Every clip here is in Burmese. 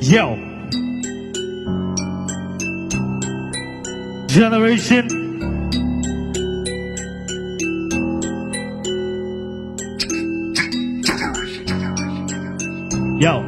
Yo. Generation. Yo.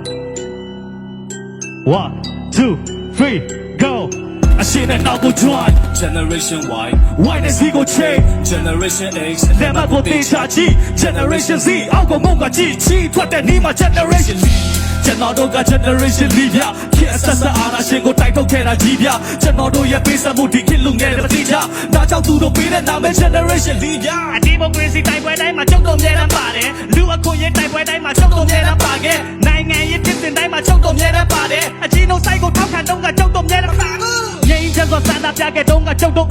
One, two, three, go. I see that now go join. Generation Y Why does he go change? Generation X လက်မကိုတေချာကြည့် Generation Z အောက်ကမုံကကြည့်ချီထွက်တဲ့နီးမှာ Generation Z ကျွန်တော်တို့က Generation Z ပြခေတ်ဆက်ဆက်အားရရှင်ကိုတိုက်ထုတ်ခဲ့တာကြီးပြကျွန်တော်တို့ရဲ့ပေးဆက်မှုဒီခေတ်လူငယ်တွေမတိကြဒါကြောင့်သူတို့ပေးတဲ့နာမည် Generation Z ပြအဒီမိုကရေစီတိုက်ပွဲတိုင်းမှာကျုပ်တို့မြဲတမ်းပါတယ်လူအခွင့်အရေးတိုက်ပွဲတိုင်းမှာကျုပ်တို့မြဲတမ်းပါခဲ့နိုင်ငံရေးပြည်စင်တိုင်းမှာကျုပ်တို့မြဲတမ်းပါတယ်အကြီးနှုတ်ဆိုင်ကိုထောက်ခံတော့ကကျုပ်တို့မြဲတမ်းပါငြိမ်းချမ်းစွာစန္ဒပြခဲ့တော့ကကျုပ်တို့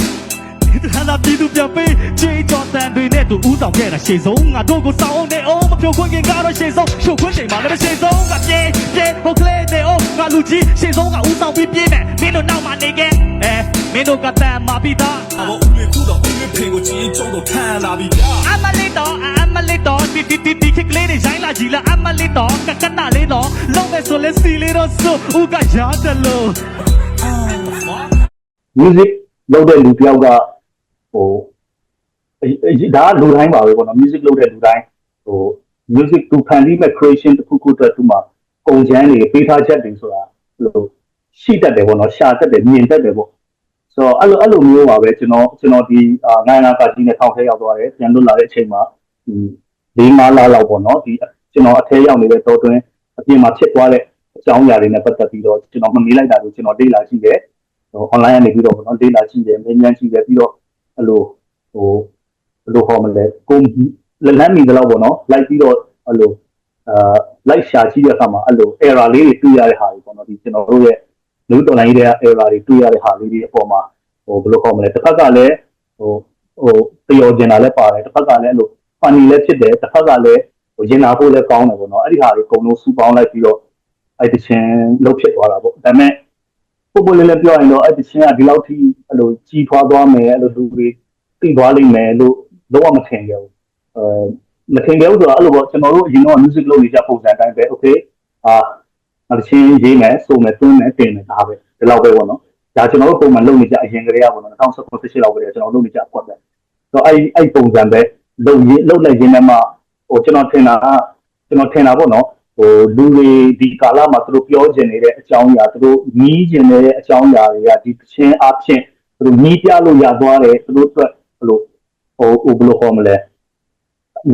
ဒီတန်းသာပြည်သူပြန်ပေးချေကြော်တန်တွေနဲ့တူဦးဆောင်ခဲ့တာရှေ့ဆုံးငါတို့ကိုစောင်းနေအောင်မဖြိုခွင့်ခင်ကတော့ရှေ့ဆုံးရှုပ်ခွင့်ချိန်မှာလည်းရှေ့ဆုံးကပြေးပြေးဟိုကလေးတွေအောင်ငါလူကြီးရှေ့ဆုံးကဦးဆောင်ပြီးပြေးမယ်မင်းတို့နောက်မှနေခဲ့အဲမင်းတို့ကတန်မာပြီးသားအဘောဦးလေးခုတော့ဦးလေးဖေကိုကြည်ကျုံတော့ခံလာပြီဗျာအမလေးတော့အမလေးတော့တီတီတီတီခက်ကလေးတွေရိုင်းလာကြည်လားအမလေးတော့ကကနာလေးတော့လုံးမဲ့ဆိုလဲစီလေးတော့ဆိုဦးကရတယ်လို့ music လုပ်တဲ့လူတယောက်ကဟိုအအ ဒါကလူတိုင်းပါပဲပေါ့နော် music လုပ်တဲ့လူတိုင်းဟို music သူဖန်တီးမဲ့ creation တစ်ခုခုအတွက်သူမှာပုံချမ်းတွေပေးထားချက်တွေဆိုတာဟိုရှိတတ်တယ်ပေါ့နော်ရှာတတ်တယ်မြင်တတ်တယ်ပေါ့ဆိုတော့အဲ့လိုအဲ့လိုမျိုးပါပဲကျွန်တော်ကျွန်တော်ဒီအာနိုင်နာကကြီးနဲ့ထောင်ထဲရောက်သွားတယ်ပြန်လွတ်လာတဲ့အချိန်မှာဒီ၄၅လလောက်ပေါ့နော်ဒီကျွန်တော်အထဲရောက်နေတဲ့တောတွင်းအပြင်မှာဖြစ်သွားတဲ့အကြောင်းအရာတွေနဲ့ပတ်သက်ပြီးတော့ကျွန်တော်မမေးလိုက်တာကိုကျွန်တော်လေ့လာကြည့်တယ်ဟို online ကနေပြီးတော့ပေါ့နော်ဒေတာကြည့်တယ်မင်းမြန်းကြည့်တယ်ပြီးတော့အဲ့လိုဟို ဘယ်လိုဟောမလဲကိုလက်လန်းမီတော့ပေါ့နော်လိုက်ပြီးတော့အဲ့လိုအာလိုက်ရှာကြည့်တဲ့အခါမှာအဲ့လို error လေးတွေတွေ့ရတဲ့ဟာတွေပေါ့နော်ဒီကျွန်တော်တို့ရဲ့လူတော်လိုင်းရဲ့ error တွေတွေ့ရတဲ့ဟာလေးတွေအပေါ်မှာဟိုဘယ်လိုဟောမလဲတစ်ဖက်ကလည်းဟိုဟိုတယောကျင်တာလည်းပါတယ်တစ်ဖက်ကလည်းအဲ့လို funny လည်းဖြစ်တယ်တစ်ဖက်ကလည်းဟိုရင်နာဖို့လည်းကောင်းတယ်ပေါ့နော်အဲ့ဒီဟာတွေအကုန်လုံးစုပေါင်းလိုက်ပြီးတော့အဲ့ဒီချင်းလှုပ်ဖြစ်သွားတာပေါ့ဒါပေမဲ့ပုပ်ပုပ်လေးလေးပြောရင်တော့အဲ့ဒီချင်းကဒီလောက်ထိအဲ့လိုကြီးထွားသွားမယ်အဲ့လိုလူတွေတည်သွားလိမ့်မယ်လို့ တော့မထင်ကြဘူးအဲမထင်ကြဘူးဆိုတော့အဲ့လိုပေါ့ကျွန်တော်တို့အရင်က music လုပ်နေကြပုံစံအတိုင်းပဲ okay အာအဲ့ဒီချင်းရေးမယ်ဆိုမယ်တွင်းမယ်တင်မယ်ဒါပဲဒီလောက်ပဲပေါ့နော်ဒါကျွန်တော်တို့ပုံမှန်လုပ်နေကြအရင်ကတည်းကပေါ့နော်2019 18လောက်ကတည်းကကျွန်တော်လုပ်နေကြကွက်ပဲဆိုတော့အဲ့အဲ့ပုံစံပဲလုပ်ရေးလုပ်လိုက်ရင်းနဲ့မှဟိုကျွန်တော်ထင်တာကကျွန်တော်ထင်တာပေါ့နော်ဟိုလူတွေဒီကာလမှာသူတို့ပြောကျင်နေတဲ့အကြောင်းအရာသူတို့နီးကျင်နေတဲ့အကြောင်းအရာတွေကဒီချင်းအဖြစ်သူတို့နီးပြလို့ရသွားတယ်သူတို့အတွက်ဘယ်လို ဟိုဟိုဘယ်လိုခေါ်မလဲ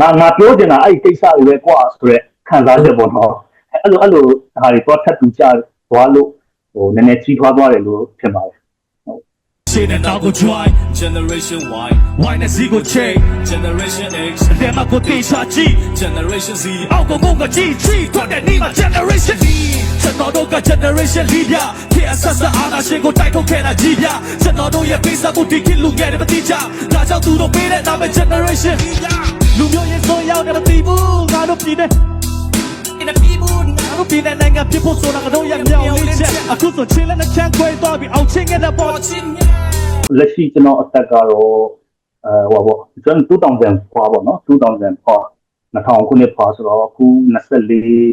ငါငါပြောကျင်တာအဲ့ဒီကိစ္စတွေပဲကွာဆိုတော့ခံစားချက်ပေါ့နော်အဲ့လိုအဲ့လိုဟာတွေတော့ထပ်တူကြသွားလို့ဟိုနည်းနည်းကြီးထွားသွားတယ်လို့ထင်ပါတယ်ရှေ့နဲ့နောက်ကို join Generation Y why does he go change Generation X လက်မကိုတေချာကြည့် Generation Z အောက်ကမုံကကြည့်ချီထွက်တဲ့နီးမှာ generation Z ကျွန်တော်တို့က generation Z ပြခေတ်အဆက်ဆက်အားသာရှင်ကိုတိုက်ထုတ်ခဲ့တာကြီးပြကျွန်တော်တို့ရဲ့ပေးဆက်မှုဒီခေတ်လူငယ်တွေမတိကြဒါကြောင့်သူတို့ပေးတဲ့နာမည် generation Z ပြလူမျိုးရေးဆိုရောက်တယ်မသိဘူးငါတို့ပြည်တဲ့ In the people ငါတို့ပြည်တဲ့နိုင်ငံဖြစ်ဖို့ဆိုတာကတော့ရမြောင်လေးချက်အခုဆိုချင်းလည်းနှချမ်းခွဲသွားပြီအောင်ချင်းရဲ့တဲ့ပေါ် watching လက်ရှိကျွန်တော်အသက်ကတော့အဲဟိုပါပေါ့ကျွန်တော်2000ဖွာပေါ့နော်2000ဖွာ 2000ခုနှစ်ဖွာဆိုတော့အခု24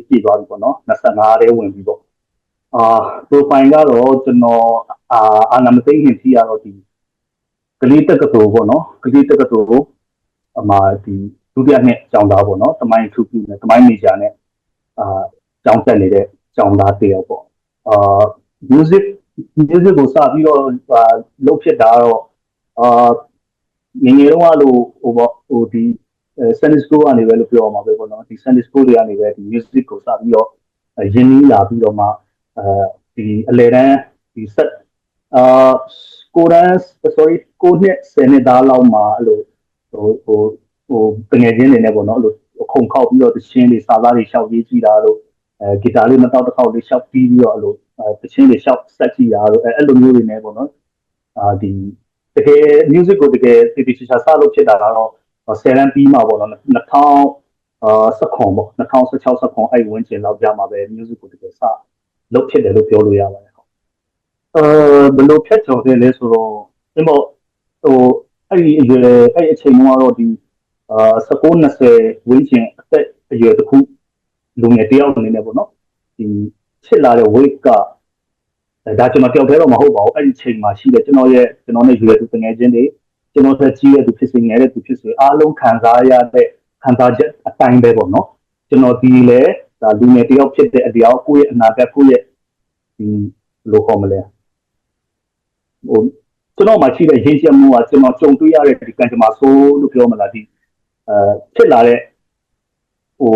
ပြည့်သွားပြီပေါ့နော်25ရဲဝင်ပြီပေါ့အာ profile ကတော့ကျွန်တော်အာအာနာမသိခင်ထိရတော့ဒီကလေးတက္ကသိုလ်ပေါ့နော်ကလေးတက္ကသိုလ်အမှဒီဒုတိယနှစ်ကျောင်းသားပေါ့နော်တမိုင်းထူးပြနဲ့တမိုင်းမေဂျာနဲ့အာကျောင်းတက်နေတဲ့ကျောင်းသားတယောက်ပေါ့အာ music music ကိုစပြီးတော့ဟာလုပ်ဖြစ်တာတော့အာငယ်ငယ်တုန်းကလို့ဟိုပေါ့ဟိုဒီ Sunday school ကနေပဲလို့ပြောအောင်ပါပဲပေါ့နော်ဒီ Sunday school တွေကနေပဲဒီ music ကိုစပြီးတော့ရင်းနှီးလာပြီးတော့မှအဲဒီအလေတန်းဒီဆက်အာကိုရန် sorry ကိုနှစ်ဆယ်နှစ်သားလောက်မှာအဲ့လိုဟိုဟိုဟိုတငယ်ချင်းတွေနဲ့ပေါ့နော်အဲ့လိုခုန်ခောက်ပြီးတော့တချင်းတွေစာသားတွေရှောက်ရေးကြည့်တာလို့အဲဂီတာလေးမတော့တစ်ခေါက်လေးရှောက်ပြီးပြီးတော့အဲ့လိုအဲတချင်းတွေရှောက်ဆက်ကြည့်တာလို့အဲအဲ့လိုမျိုးတွေနဲ့ပေါ့နော်အာဒီတကယ် music ကိုတကယ်တည်တည်ချာချာစလို့ဖြစ်တာကတော့ ဆယ်ရန်ပြီးမှာပေါ့နော်2000အာစခွန်ပေါ့2016စခွန်အဲ့ဝန်းကျင်လောက်ကြာမှာပဲ music ကိုတကယ်စလုပ်ဖြစ်တယ်လို့ပြောလို့ရပါတယ်ဟုတ်အဲဘယ်လိုဖြတ်ကျော်တယ်လဲဆိုတော့ဒီမို့ဟိုအဲ့ဒီအရွယ်အဲ့အချိန်ကတော့ဒီအာ19 20ဝန်းကျင်အသက်အရွယ်တစ်ခုလူငယ်တယောက်အနေနဲ့ပေါ့နော်ဒီဖြစ်လာတဲ့ wave ကအဲဒါကျွန်တော်တယောက်တည်းတော့မဟုတ်ပါဘူးအဲ့ဒီချိန်မှာရှိတဲ့ကျွန်တော်ရဲ့ကျွန်တော်နဲ့ရွယ်သူတငယ်ချင်းတွေ ကျွန်တော်သက်ကြီးတဲ့သူဖြစ်စေငယ်တဲ့သူဖြစ်စေအားလုံးခံစားရတဲ့ခံစားချက်အတိုင်းပဲပေါ့နော်ကျွန်တော်ဒီလေဒါလူငယ်တယောက်ဖြစ်တဲ့အလျောက်ကိုယ့်ရဲ့အနာဂတ်ကိုယ့်ရဲ့ဒီဘယ်လိုခေါ်မလဲဟိုကျွန်တော်မှရှိတဲ့ရင်းချက်မှုကကျွန်တော်ကြုံတွေ့ရတဲ့ဒီကံကြမ္မာဆိုးလို့ပြောမလားဒီအဲဖြစ်လာတဲ့ဟို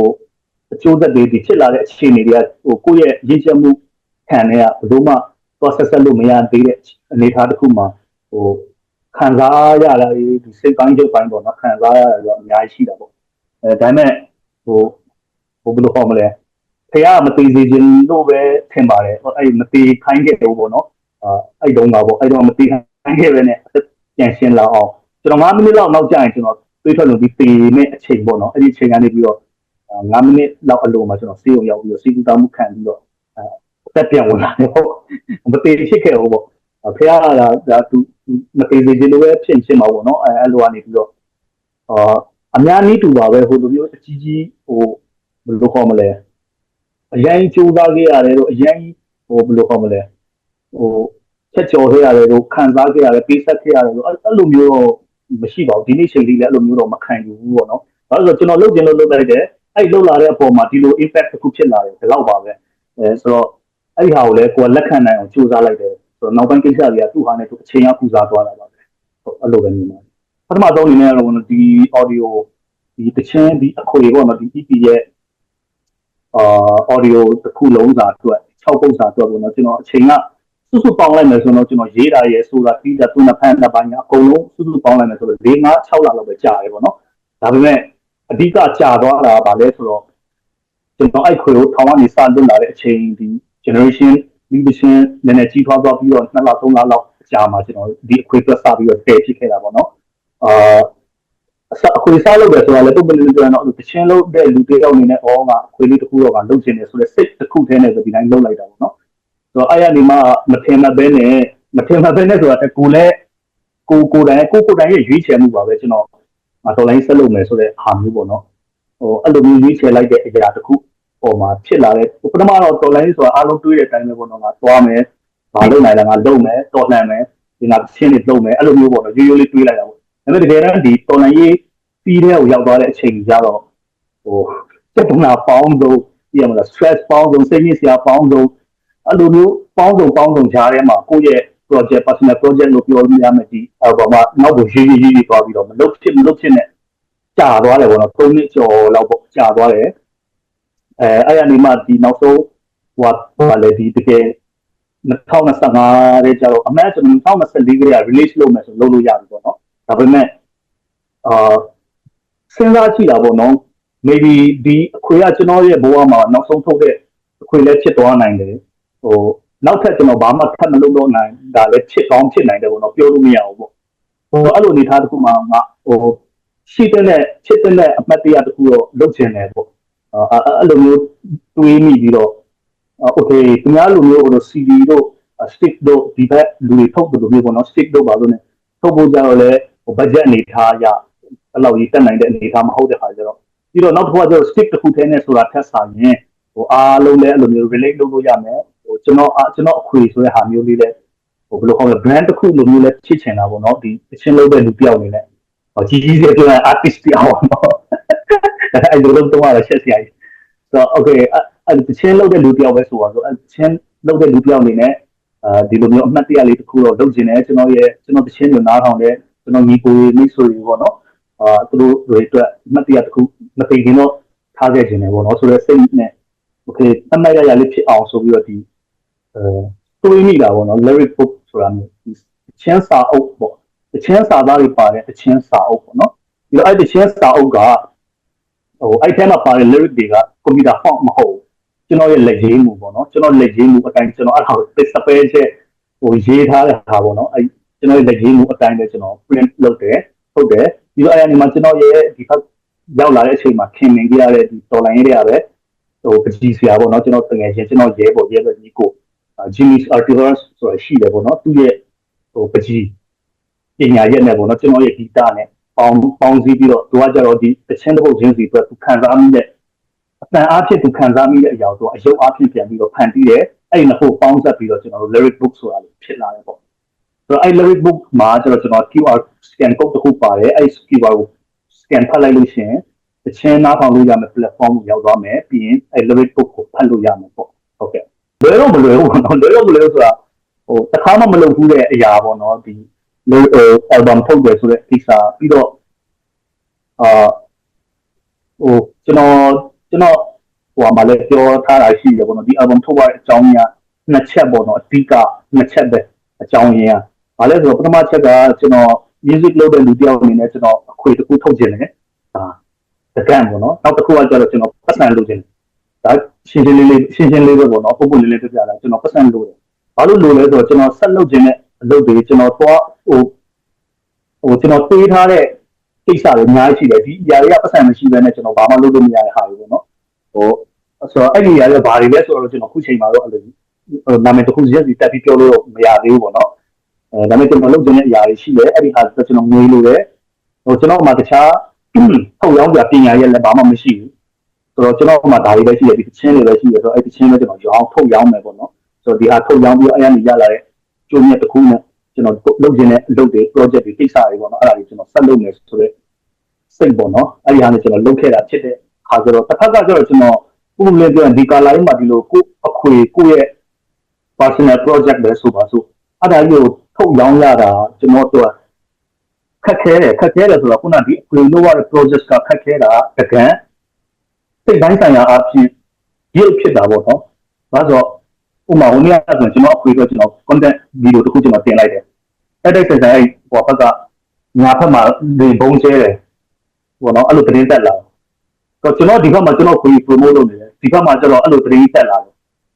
အကျိုးသက်တွေဒီဖြစ်လာတဲ့အခြေအနေတွေကဟိုကိုယ့်ရဲ့ရင်းချက်မှုခံတဲ့ကဘယ်လိုမှသွားဆက်ဆက်လို့မရသေးတဲ့အနေအထားတစ်ခုမှာဟို ခံစားရတာဒီစိတ်ပိုင်းရုပ်ပိုင်းပေါ့နော်ခံစားရတာတော့အများကြီးရှိတာပေါ့အဲဒါပေမဲ့ဟိုဟိုဘယ်လိုခေါ်မလဲဖះမသေးစေခြင်းလို့ပဲထင်ပါတယ်ဟိုအဲ့မသေးခိုင်းခဲ့တော့ပေါ့နော်အာအဲ့တုန်းကပေါ့အဲ့တော့မသေးခိုင်းခဲ့ပဲနဲ့ပြန်ရှင်းလာအောင်ကျွန်တော်9မိနစ်လောက်နောက်ကျရင်ကျွန်တော်တွေးထွက်လို့ဒီပေနဲ့အချိန်ပေါ့နော်အဲ့ဒီအချိန်ကနေပြီးတော့9မိနစ်လောက်အလိုမှာကျွန်တော်စေးုံရောက်ပြီးတော့စီကူတာမှုခံပြီးတော့အဲတက်ပြန်ဝင်လာတယ်ဟုတ်မသေးဖြစ်ခဲ့ဘူးပေါ့ဖះကဒါသူ မသေးစေခြင်းလို့ပဲဖြစ်ရှင်းမှာပေါ့နော်အဲအဲ့လိုကနေပြီးတော့အာအများနည်းတူပါပဲဟိုလိုမျိုးအကြီးကြီးဟိုဘယ်လိုခေါ်မလဲအရင်ကြိုးစားခဲ့ရတယ်တော့အရင်ဟိုဘယ်လိုခေါ်မလဲဟိုချက်ချော်ခဲ့ရတယ်လို့ခံစားခဲ့ရတယ်ပေးဆက်ခဲ့ရတယ်လို့အဲ့လိုမျိုးတော့မရှိပါဘူးဒီနေ့ချိန်လေးလည်းအဲ့လိုမျိုးတော့မခံယူဘူးပေါ့နော်ဘာလို့ဆိုတော့ကျွန်တော်လုပ်ကျင်လို့လုပ်လိုက်တယ်အဲ့လုပ်လာတဲ့အပေါ်မှာဒီလို impact တစ်ခုဖြစ်လာတယ်ဒီလောက်ပါပဲအဲဆိုတော့အဲ့ဒီဟာကိုလည်းကိုယ်လက်ခံနိုင်အောင်ကြိုးစားလိုက်တယ် ဆိုတော့နောက်ပိုင်းကိစ္စတွေကသူ့ဟာနဲ့သူအချိန်ရပူစားသွားတာပါပဲဟုတ်အဲ့လိုပဲမြင်ပါတယ်ပထမဆုံးအနေနဲ့ကတော့ဒီ audio ဒီတချင်းဒီအခွေပေါ့နော်ဒီ EP ရဲ့အာ audio တစ်ခုလုံးစာအတွက်6ပုံစာအတွက်ပေါ့နော်ကျွန်တော်အချိန်ကစုစုပေါင်းလိုက်မယ်ဆိုတော့ကျွန်တော်ရေးတာရဲ့ဆိုတာပြီးတာသူနှစ်ဖက်နှစ်ပိုင်းအကုန်လုံးစုစုပေါင်းလိုက်မယ်ဆိုတော့၄၅6လလောက်ပဲကြာတယ်ပေါ့နော်ဒါပေမဲ့အဓိကကြာသွားတာကဘာလဲဆိုတော့ကျွန်တော်အဲ့ခွေကိုထောင်ကနေစလွတ်လာတဲ့အချိန်ဒီ generation leadership နည်းနည်းကြီးထွားသွားပြီးတော့2လ3လလောက်ကြာမှာကျွန်တော်ဒီအခွေအတွက်စပြီးတော့တည်ဖြစ်ခဲ့တာပေါ့နော်အာအစအခွေစားလို့ပဲဆိုတာလည်းပုံမှန်လေးပြောရင်တော့တချင်းလို့တဲ့လူတယောက်အနေနဲ့ဩငါအခွေလေးတစ်ခုတော့ကလုပ်ချင်တယ်ဆိုတဲ့စိတ်တစ်ခုတည်းနဲ့ဆိုဒီတိုင်းလုပ်လိုက်တာပေါ့နော်ဆိုတော့အဲ့ရနေမှမထင်မှပဲနဲ့မထင်မှပဲနဲ့ဆိုတာကိုလည်းကိုကိုတိုင်ကိုကိုတိုင်ရဲ့ရွေးချယ်မှုပါပဲကျွန်တော်တော်လိုင်းဆက်လုပ်မယ်ဆိုတဲ့ဟာမျိုးပေါ့နော်ဟိုအဲ့လိုမျိုးရွေးချယ်လိုက်တဲ့အရာတစ်ခု ပေါ်မှာဖြစ်လာတဲ့ပထမတော့တော်လိုင်းဆိုတာအားလုံးတွေးတဲ့အတိုင်းပဲပေါ့နော်ငါသွားမယ်မလုပ်နိုင်လားငါလုပ်မယ်တော်လှန်မယ်ဒီငါချင်းတွေလုပ်မယ်အဲ့လိုမျိုးပေါ့နော်ရိုးရိုးလေးတွေးလိုက်တာပေါ့ဒါပေမဲ့တကယ်တမ်းဒီတော်လိုင်းရေးပြီးတဲ့ကိုရောက်သွားတဲ့အချိန်ကြီးကြတော့ဟိုစက်ပနာပေါင်းဆုံးပြရမလား stress ပေါင်းဆုံးစိတ်ညစ်စရာပေါင်းဆုံးအဲ့လိုမျိုးပေါင်းဆုံးပေါင်းဆုံးကြားထဲမှာကိုယ့်ရဲ့ project personal project လို့ပြောလို့ရမယ်ဒီ album ကနောက်ကိုရေးရေးရေးသွားပြီးတော့မလုပ်ဖြစ်မလုပ်ဖြစ်နဲ့ကြာသွားတယ်ပေါ့နော်၃နှစ်ကျော်လောက်ပေါ့ကြာသွားတယ် အဲအဲ့ရနေမှဒီနောက်ဆုံးဟိုဟာလေဒီတကယ်2025ရဲ့ကျတော့အမှန်ကျွန်တော်2024ကလေးက release လုပ်မယ်ဆိုလုပ်လို့ရပြီပေါ့နော်ဒါပေမဲ့အာစဉ်းစားကြည့်တာပေါ့နော် maybe ဒီအခွေကကျွန်တော်ရဲ့ဘဝမှာနောက်ဆုံးထုတ်တဲ့အခွေလည်းဖြစ်သွားနိုင်တယ်ဟိုနောက်ထပ်ကျွန်တော်ဘာမှထပ်မလုပ်တော့နိုင်ဒါလည်းဖြစ်ကောင်းဖြစ်နိုင်တယ်ပေါ့နော်ပြောလို့မရဘူးပေါ့ဟိုအဲ့လိုအနေထားတစ်ခုမှငါဟိုရှိတဲ့ဖြစ်တဲ့အမှတ်တရတစ်ခုတော့လုပ်ချင်တယ်ပေါ့ အဲ့လိုမျိုးတွေးမိပြီးတော့ okay သူများလူမျိုးဟို CD တို့ stick တို့ဒီဘက်လူတွေထုတ်တယ်လို့မျိုးပေါ့နော် stick တို့ပါလို့ ਨੇ ထုတ်ဖို့ကြတော့လေဟို budget အနေထားရအဲ့လောက်ကြီးတက်နိုင်တဲ့အနေထားမဟုတ်တဲ့ခါကျတော့ပြီးတော့နောက်တစ်ခုကကျတော့ stick တစ်ခုထဲနဲ့ဆိုတာထက်ဆိုင်ရင်ဟိုအားလုံးလည်းအဲ့လိုမျိုး relate လုပ်လို့ရမယ်ဟိုကျွန်တော်ကျွန်တော်အခွေဆိုတဲ့ဟာမျိုးလေးလည်းဟိုဘယ်လိုခေါ်လဲ brand တစ်ခုလိုမျိုးလည်းဖြစ်ချင်တာပေါ့နော်ဒီအချင်းလုပ်တဲ့လူတယောက်အနေနဲ့ဟိုကြီးကြီးကျယ်ကျယ် artist တယောက်ပေါ့နော် အဲ့လိုလုပ်တော့ရချက်စရာကြီးဆိုတော့ okay အဲ့ဒီချင်းလုပ်တဲ့လူတယောက်ပဲဆိုတော့ဆိုအချင်းလုပ်တဲ့လူတယောက်အနေနဲ့အဲဒီလိုမျိုးအမှတ်တရလေးတစ်ခုတော့လုပ်ချင်တယ်ကျွန်တော်ရဲ့ကျွန်တော်တချင်းမျိုးနားထောင်တဲ့ကျွန်တော်ညီကိုမိတ်ဆွေတွေပေါ့နော်အာသူတို့တွေအတွက်အမှတ်တရတစ်ခုမသိခင်တော့ထားခဲ့ခြင်းတယ်ပေါ့နော်ဆိုတော့စိတ်နဲ့ okay အမှတ်ရရလေးဖြစ်အောင်ဆိုပြီးတော့ဒီအဲတွေးမိတာပေါ့နော် lyric book ဆိုတာမျိုးဒီချင်းစာအုပ်ပေါ့တချင်းစာသားတွေပါတယ်တချင်းစာအုပ်ပေါ့နော်ပြီးတော့အဲ့တချင်းစာအုပ်က ဟိုအဲ့ထဲမှာပါတဲ့ lyric တွေကကွန်ပျူတာ font မဟုတ်ဘူးကျွန်တော်ရဲ့လက်ရေးမှုပေါ့နော်ကျွန်တော်လက်ရေးမှုအတိုင်းကျွန်တော်အဲ့ဒါကိုစပယ်ချက်ဟိုရေးထားတဲ့ဟာပေါ့နော်အဲ့ကျွန်တော်ရဲ့လက်ရေးမှုအတိုင်းပဲကျွန်တော် print လုပ်တယ်ဟုတ်တယ်ပြီးတော့အဲ့ဒီမှာကျွန်တော်ရဲ့ဒီဖက်ရောက်လာတဲ့အချိန်မှာခင်မင်ကြရတဲ့ဒီတော်လိုင်းရေးတွေကပဲဟိုပကြီးဆရာပေါ့နော်ကျွန်တော်တကယ်ချင်းကျွန်တော်ရဲပေါ့ရဲပဲဒီကို Jimmy's Artivers ဆိုတာရှိတယ်ပေါ့နော်သူရဲ့ဟိုပကြီးပညာရက်နဲ့ပေါ့နော်ကျွန်တော်ရဲ့ဂီတနဲ့ ပေါင်းပေါင်းစည်းပြီးတော့သူကကြတော့ဒီတချင်းတစ်ပုတ်ချင်းစီအတွက်သူခံစားမိတဲ့အတန်အားဖြင့်သူခံစားမိတဲ့အရာကိုသူကအယုတ်အားဖြင့်ပြန်ပြီးတော့ဖန်တီးတယ်အဲ့ဒီနှစ်ခုပေါင်းစပ်ပြီးတော့ကျွန်တော်တို့ lyric book ဆိုတာလေးဖြစ်လာတယ်ပေါ့ဆိုတော့အဲ့ lyric book မှာကျွန်တော်ကျွန်တော် QR scan code တစ်ခုပါတယ်အဲ့ QR ကို scan ဖတ်လိုက်လို့ရှိရင်တချင်းနားထောင်လို့ရမယ် platform ကိုရောက်သွားမယ်ပြီးရင်အဲ့ lyric book ကိုဖတ်လို့ရမယ်ပေါ့ဟုတ်ကဲ့လွယ်တော့မလွယ်ဘူးပေါ့နော်လွယ်တော့မလွယ်ဘူးဆိုတာဟိုတစ်ခါမှမလုပ်ဘူးတဲ့အရာပေါ့နော်ဒီ ဟို album ထုတ်တယ်ဆိုတဲ့ကိစ္စပြီးတော့အာဟိုကျွန်တော်ကျွန်တော်ဟိုမှာလည်းပြောထားတာရှိတယ်ပေါ့နော်ဒီ album ထုတ်ရတဲ့အကြောင်းရင်းကနှစ်ချက်ပေါ့နော်အဓိကနှစ်ချက်ပဲအကြောင်းရင်းကဘာလဲဆိုတော့ပထမချက်ကကျွန်တော် music လုပ်တဲ့လူတစ်ယောက်အနေနဲ့ကျွန်တော်အခွေတစ်ခုထုတ်ခြင်းတယ်အာတကန့်ပေါ့နော်နောက်တစ်ခုကကျတော့ကျွန်တော်ပတ်စံလုပ်ခြင်းဒါရှင်းရှင်းလေးလေးရှင်းရှင်းလေးပဲပေါ့နော်ပုံပုံလေးလေးပြပြလာကျွန်တော်ပတ်စံလုပ်တယ်ဘာလို့လုပ်လဲဆိုတော့ကျွန်တော်ဆက်လုပ်ခြင်းနဲ့ အလုပ်တွေကျွန်တော်တော့ဟိုဟိုကျွန်တော်ပေးထားတဲ့ကိစ္စတွေအများကြီးရှိတယ်ဒီအရာတွေကပတ်စံမရှိဘဲနဲ့ကျွန်တော်ဘာမှလုပ်လို့မရတဲ့ဟာတွေပေါ့နော်ဟိုဆိုတော့အဲ့ဒီအရာတွေဘာတွေလဲဆိုတော့ကျွန်တော်ခုချိန်မှာတော့အဲ့လိုနာမည်တစ်ခုစီစီတက်ပြီးပြောလို့မရသေးဘူးပေါ့နော်အဲဒါပေမဲ့ကျွန်တော်လုပ်ခြင်းတဲ့အရာတွေရှိတယ်အဲ့ဒီဟာဆိုကျွန်တော်ငွေလို့တယ်ဟိုကျွန်တော်မှတခြားထုတ်ရောင်းပြပညာရဲ့လည်းဘာမှမရှိဘူးဆိုတော့ကျွန်တော်မှဒါတွေပဲရှိတယ်ဒီချင်းတွေပဲရှိတယ်ဆိုတော့အဲ့ဒီချင်းပဲကျွန်တော်ရောင်းထုတ်ရောင်းမယ်ပေါ့နော်ဆိုတော့ဒီဟာထုတ်ရောင်းပြီးအဲ့ရနေရလာတဲ့ ကျိုးမြတ်တစ်ခုနဲ့ကျွန်တော်လုပ်ခြင်းတဲ့အလုပ်တွေ project တွေကိစ္စတွေပေါ့နော်အဲ့ဒါတွေကျွန်တော်ဆက်လုပ်မယ်ဆိုတော့စိတ်ပေါ့နော်အဲ့ဒီဟာနဲ့ကျွန်တော်လုပ်ခဲ့တာဖြစ်တဲ့ခါဆိုတော့တစ်ဖက်ကကျတော့ကျွန်တော်ဥပမာပြောရင်ဒီကာလိုင်းမှာဒီလိုကိုအခွေကိုရဲ့ personal project ပဲဆိုပါစို့အဲ့ဒါကြီးကိုထုတ်ရောင်းရတာကျွန်တော်တို့ခက်ခဲတယ်ခက်ခဲတယ်ဆိုတော့ခုနဒီအခွေလို့ရတဲ့ project ကခက်ခဲတာတကယ်စိတ်တိုင်းဆိုင်ရာအဖြစ်ရုပ်ဖြစ်တာပေါ့နော်ဒါဆို ဥမာဟိုနေ့ကဆိုကျွန်တော်အခွေတော့ကျွန်တော် content video တစ်ခုကျွန်တော်တင်လိုက်တယ်အဲ့ဒီဆိုင်ဆိုင်ဟိုဘက်ကညာဘက်မှာလေဘုံကျဲတယ်ဘောနော်အဲ့လိုသတင်းတက်လာတော့ကျွန်တော်ဒီဘက်မှာကျွန်တော်ခွေ promote လုပ်နေတယ်ဒီဘက်မှာကျတော့အဲ့လိုသတင်းတက်လာတယ်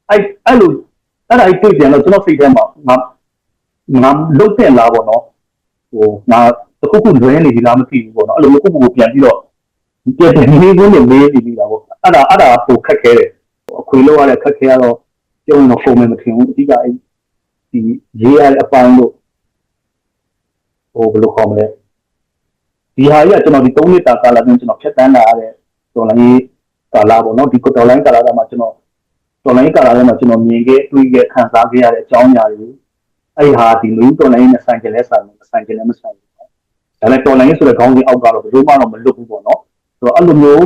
အဲ့အဲ့လိုအဲ့ဒါကြီးတွေ့ပြန်တော့ကျွန်တော်စိတ်ထဲမှာငါငါလုတ်တင်လာပေါ့နော်ဟိုငါတခုခုလွဲနေပြီလားမသိဘူးပေါ့နော်အဲ့လိုမျိုးခုခုကိုပြန်ပြီးတော့ပြန်ပြန်နေကုန်လို့မေးနေပြီလားပေါ့အဲ့ဒါအဲ့ဒါပိုခက်ခဲတယ်အခွေလောက်ရတဲ့ခက်ခဲရတော့ ကျုံတော့ပုံမမထင်ဘူးအဓိကအဲ့ဒီရေးရတဲ့အပိုင်းလို့ဟိုဘယ်လိုခေါ်မလဲဒီဟာကြီးကကျွန်တော်ဒီ3နှစ်တာကာလအတွင်းကျွန်တော်ဖြတ်တန်းလာရတဲ့တော်လိုင်းကာလပေါ့နော်ဒီတော်လိုင်းကာလမှာကျွန်တော်တော်လိုင်းကာလထဲမှာကျွန်တော်မြင်ခဲ့တွေ့ခဲ့ခံစားခဲ့ရတဲ့အကြောင်းအရာတွေအဲ့ဒီဟာဒီလူတော်လိုင်းနဲ့ဆိုင်ကြလဲဆိုင်မဆိုင်ကြလဲမဆိုင်ဘူးဒါပေမဲ့တော်လိုင်းဆိုတဲ့ခေါင်းစဉ်အောက်ကတော့ဘယ်လိုမှတော့မလွတ်ဘူးပေါ့နော်ဆိုတော့အဲ့လိုမျိုး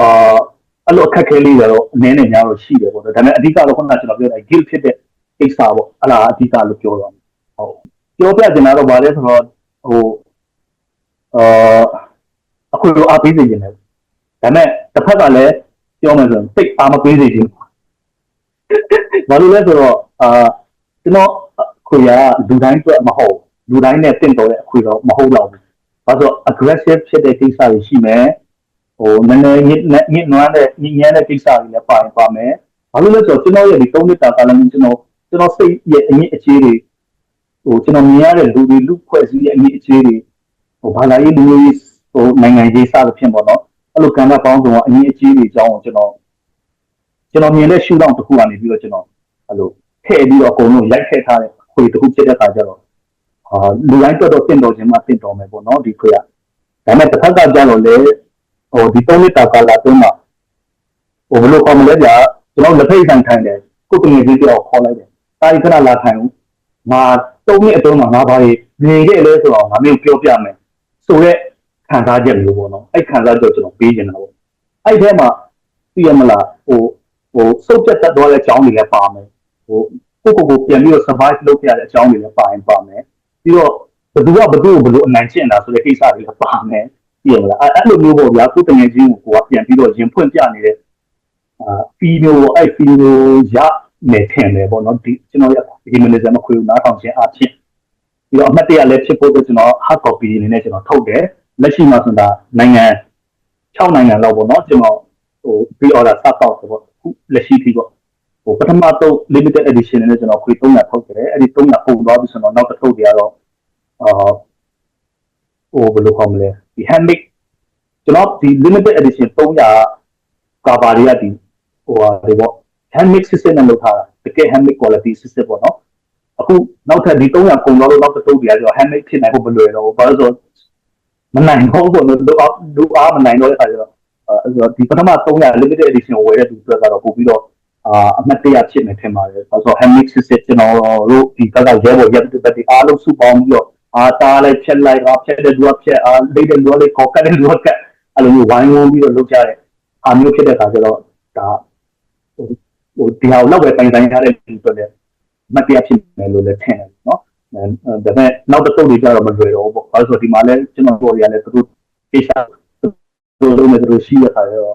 အာ အဲ့လိုအခက်ခဲလေးတွေတော့အနည်းနဲ့များတော့ရှိတယ်ပေါ့နော်ဒါပေမဲ့အဓိကတော့ခုနကကျွန်တော်ပြောတဲ့ guilt ဖြစ်တဲ့ကိစ္စပေါ့အဲ့ဒါအဓိကလို့ပြောတော့ဟုတ်ပြောပြချင်တာတော့ဗာလဲဆိုတော့ဟိုအာအခုလိုအားပေးနေတယ်ဒါပေမဲ့တစ်ဖက်ကလည်းပြောမယ်ဆိုရင်စိတ်အားမပေးစေချင်ဘူးဘာလို့လဲဆိုတော့အာကျွန်တော်ခွေရလူတိုင်းအတွက်မဟုတ်လူတိုင်းနဲ့တင့်တော်တဲ့အခွေတော့မဟုတ်တော့ဘူးဘာလို့ aggressive ဖြစ်တဲ့ကိစ္စတွေရှိမယ် ဟိုနည်းနည်းညစ်ညစ်နွမ်းတဲ့ညဉ့်ညမ်းတဲ့ကိစ္စတွေလည်းပါရင်ပါမယ်ဘာလို့လဲဆိုတော့ကျွန်တော်ရဲ့ဒီ၃နှစ်တာကာလမှာကျွန်တော်ကျွန်တော်စိတ်ရဲ့အမြင့်အခြေတွေဟိုကျွန်တော်မြင်ရတဲ့လူတွေလူဖွဲ့စည်းရဲ့အမြင့်အခြေတွေဟိုဘာသာရေးလူမျိုးရေးဟိုနိုင်ငံရေးစသဖြင့်ပေါ့နော်အဲ့လိုကံကပေါင်းစုံကအမြင့်အခြေတွေအကြောင်းကိုကျွန်တော်ကျွန်တော်မြင်တဲ့ရှုထောင့်တစ်ခုကနေပြီးတော့ကျွန်တော်အဲ့လိုထည့်ပြီးတော့အကုန်လုံးရိုက်ထည့်ထားတဲ့ခွေတစ်ခုဖြစ်တဲ့အခါကျတော့အာလူတိုင်းတော်တော်တင့်တော်ခြင်းမှတင့်တော်မယ်ပေါ့နော်ဒီခွေကဒါပေမဲ့တစ်ခါကကြတော့လေ ဟိုဒီသုံးနှစ်တာကာလအတွင်းမှာဟိုဘယ်လိုခေါ်မလဲကြာကျွန်တော်လက်ဖိတ်ဆန်ထိုင်တယ်ကိုယ်တငယ်ကြီးတယောက်ခေါ်လိုက်တယ်တာကြီးခဏလာထိုင်ဦးငါသုံးနှစ်အတွင်းမှာငါဘာကြီးနေခဲ့လဲဆိုတော့ငါမျိုးပြောပြမယ်ဆိုတော့ခံစားချက်မျိုးပေါ့နော်အဲ့ခံစားချက်ကျွန်တော်ပေးနေတာပေါ့အဲ့ထဲမှာသိရမလားဟိုဟိုစုပ်ပြတ်တတ်သွားတဲ့အကြောင်းတွေလည်းပါမယ်ဟိုကိုကိုကိုပြန်ပြီးတော့ survive လုပ်ရတဲ့အကြောင်းတွေလည်းပါရင်ပါမယ်ပြီးတော့ဘယ်သူကဘယ်သူ့ကိုဘယ်လိုအနိုင်ကျင့်တာဆိုတဲ့ကိစ္စတွေလည်းပါမယ် သိရမလားအဲ့လိုမျိုးပေါ့ဗျာကိုတငယ်ချင်းကိုကိုကပြန်ပြီးတော့ရင်ဖွင့်ပြနေတဲ့အာဖီနိုအဲ့ဖီနိုရနေထင်တယ်ပေါ့နော်ဒီကျွန်တော်ရဒီမနီဇမ်အခွေနားထောင်ခြင်းအဖြစ်ပြီးတော့အမှတ်တရလည်းဖြစ်ဖို့ကျွန်တော် hard copy အနေနဲ့ကျွန်တော်ထုတ်တယ်လက်ရှိမှာဆိုတာနိုင်ငံ6နိုင်ငံလောက်ပေါ့နော်ကျွန်တော်ဟို pre order စတော့ဆိုပေါ့ခုလက်ရှိထိပေါ့ဟိုပထမတော့ limited edition နဲ့ကျွန်တော်ခွေ300ထုတ်တယ်အဲ့ဒီ300ပုံသွားပြီဆိုတော့နောက်တစ်ထုတ်တွေကတော့အာ ဟိုဘယ်လိုခေါ်မလဲဒီ handmade ကျွန်တော်ဒီ limited edition 300ကာဘာတွေကဒီဟိုဟာတွေပေါ့ handmade system နဲ့လုပ်ထားတာတကယ် handmade quality system ပေါ့နော်အခုနောက်ထပ်ဒီ300ကုန်တော့လို့နောက်တစ်ထုတ်တွေကကျွန်တော် handmade ဖြစ်နိုင်ဖို့မလွယ်တော့ဘူးဘာလို့ဆိုမနိုင်ဘူးပေါ့နော်လူအားလူအားမနိုင်တော့တဲ့အခါကျတော့အဲဆိုတော့ဒီပထမ300 limited edition ကိုဝယ်တဲ့သူတွေကတော့ပို့ပြီးတော့အာအမှတ်တရဖြစ်နေထင်ပါတယ်ဆိုတော့ Hamix စစ်ကျွန်တော်တို့ဒီကကရဲဘော်ရပ်တဲ့ပတ်ဒီအားလုံးစုပေါင်းပြီးတော့ အာတားလိုက်ဖြက်လိုက်အားဖြက်တဲ့လူကဖြက်အားလိမ့်တဲ့လူကလိမ့်ခေါ်ကတ်တဲ့လူကကတ်အဲ့လိုမျိုးဝိုင်းဝန်းပြီးတော့လုပ်ကြတဲ့အားမျိုးဖြစ်တဲ့အခါကျတော့ဒါဟိုဟိုဒီဟာကိုတော့ပဲတိုင်တိုင်ရတဲ့လူတွေလည်းမတရားဖြစ်နေလို့လည်းထင်တယ်နော်အဲဒါပေမဲ့နောက်တစ်သုတ်တွေကျတော့မလွယ်တော့ဘူးပေါ့အဲဆိုဒီမှာလည်းကျွန်တော်တို့တွေကလည်းသူတို့ကိစ္စသူတို့လည်းသူတို့ရှိရတာရော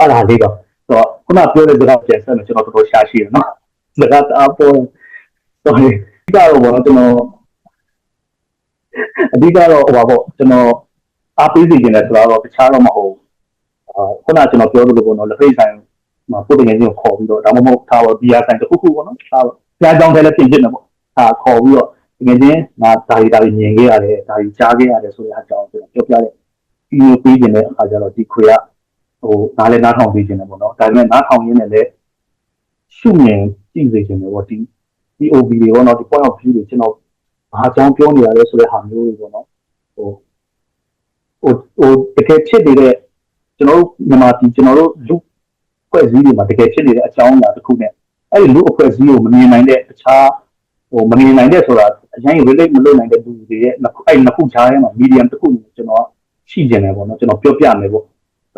အဲ့ဒါလေးတော့ဆိုတော့ခုနပြောတဲ့စကားပြန်ဆက်မယ်ကျွန်တော်တို့ရှာရှိတယ်နော်စကားအပေါ် sorry ဒီကတော့ဘောကျွန်တော် အဓိကတော့ဟိုပါပေါ့ကျွန်တော်အားပေးစီခြင်းလဲဆိုတော့တခြားတော့မဟုတ်အာခုနကျွန်တော်ပြောသလိုပေါ့နော်လက်ဖိတ်ဆိုင်မှာပုတ်တငယ်ချင်းကိုခေါ်ပြီးတော့ဒါမှမဟုတ်ထားပါဘီယာဆိုင်တစ်ခုခုပေါ့နော်ထားပါဘီယာကြောင့်လည်းပြင်ဖြစ်နေပေါ့ဟာခေါ်ပြီးတော့တကယ်ချင်းငါဒါရီဒါရီမြင်ခဲ့ရတယ်ဒါရီကြားခဲ့ရတယ်ဆိုတဲ့အကြောင်းကျွန်တော်ပြောပြတဲ့ဒီလိုပေးခြင်းတဲ့အခါကျတော့ဒီခွေကဟိုနားလဲနားထောင်ပေးခြင်းတယ်ပေါ့နော်ဒါပေမဲ့နားထောင်ရင်းနဲ့လည်းရှုမြင်ကြည့်စေခြင်းတယ်ပေါ့ဒီ POV တွေပေါ့နော်ဒီ point of view တွေကျွန်တော် ဘာအကြောင်းပြောနေရလဲဆိုတဲ့ဟာမျိုးတွေပေါ့နော်ဟိုဟိုဟိုတကယ်ဖြစ်နေတဲ့ကျွန်တော်တို့မြန်မာပြည်ကျွန်တော်တို့လူဖွဲ့စည်းတွေမှာတကယ်ဖြစ်နေတဲ့အကြောင်းအရာတစ်ခုနဲ့အဲ့ဒီလူအဖွဲ့အစည်းကိုမမြင်နိုင်တဲ့တခြားဟိုမမြင်နိုင်တဲ့ဆိုတာအရင် relate မလုပ်နိုင်တဲ့လူတွေရဲ့နှစ်ခုအဲ့နှစ်ခုခြားထဲမှာ medium တစ်ခုကိုကျွန်တော်ရှိကျင်တယ်ပေါ့နော်ကျွန်တော်ပြောပြမယ်ပေါ့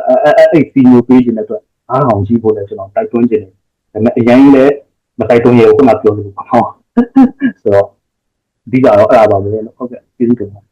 အဲ့အဲ့အဲ့ video page နဲ့အတွက်အားအောင်ကြည့်ဖို့လည်းကျွန်တော်တိုက်တွန်းခြင်းတယ်ဒါပေမဲ့အရင်လည်းမတိုက်တွန်းရဘူးခုနပြောလို့ပေါ့နော်ဆိုတော့ ဒီကတော့အဲ့ဒါပါပဲလို့ဟုတ်ကဲ့ကျေးဇူးတင်ပါတယ်